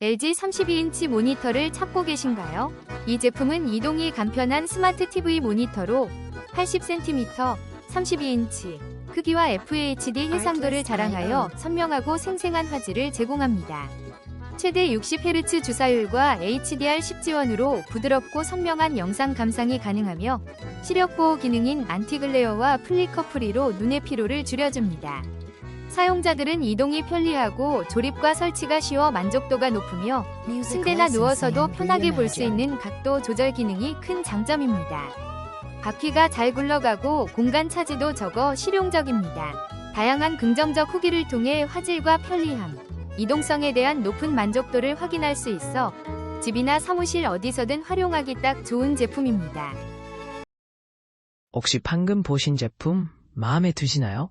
LG 32인치 모니터를 찾고 계신가요? 이 제품은 이동이 간편한 스마트 TV 모니터로 80cm, 32인치 크기와 FHD 해상도를 자랑하여 선명하고 생생한 화질을 제공합니다. 최대 60Hz 주사율과 HDR10 지원으로 부드럽고 선명한 영상 감상이 가능하며 시력 보호 기능인 안티글레어와 플리커 프리로 눈의 피로를 줄여줍니다. 사용자들은 이동이 편리하고 조립과 설치가 쉬워 만족도가 높으며 침대나 누워서도 편하게 볼 수 있는 각도 조절 기능이 큰 장점입니다. 바퀴가 잘 굴러가고 공간 차지도 적어 실용적입니다. 다양한 긍정적 후기를 통해 화질과 편리함, 이동성에 대한 높은 만족도를 확인할 수 있어 집이나 사무실 어디서든 활용하기 딱 좋은 제품입니다. 혹시 방금 보신 제품 마음에 드시나요?